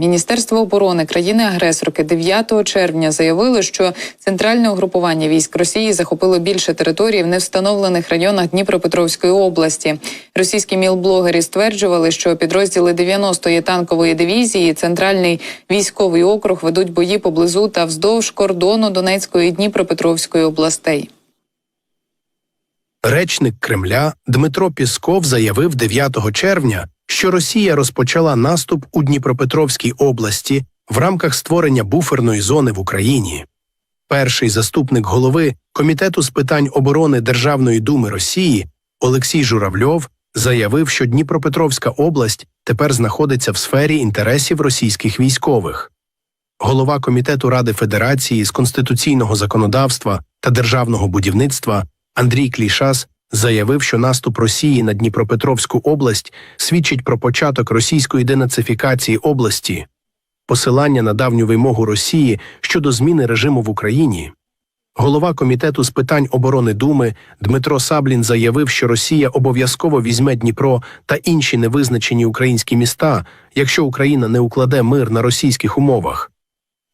Міністерство оборони країни-агресорки 9 червня заявило, що центральне угрупування військ Росії захопило більше територій в невстановлених районах Дніпропетровської області. Російські мілблогери стверджували, що підрозділи 90-ї танкової дивізії, центральний військовий округ ведуть бої поблизу та вздовж кордону Донецької і Дніпропетровської областей. Речник Кремля Дмитро Пісков заявив 9 червня, що Росія розпочала наступ у Дніпропетровській області в рамках створення буферної зони в Україні. Перший заступник голови Комітету з питань оборони Державної думи Росії Олексій Журавльов заявив, що Дніпропетровська область тепер знаходиться в сфері інтересів російських військових. Голова Комітету Ради Федерації з конституційного законодавства та державного будівництва Андрій Клішас заявив, що наступ Росії на Дніпропетровську область свідчить про початок російської денацифікації області, посилання на давню вимогу Росії щодо зміни режиму в Україні. Голова комітету з питань оборони Думи Дмитро Саблін заявив, що Росія обов'язково візьме Дніпро та інші невизначені українські міста, якщо Україна не укладе мир на російських умовах.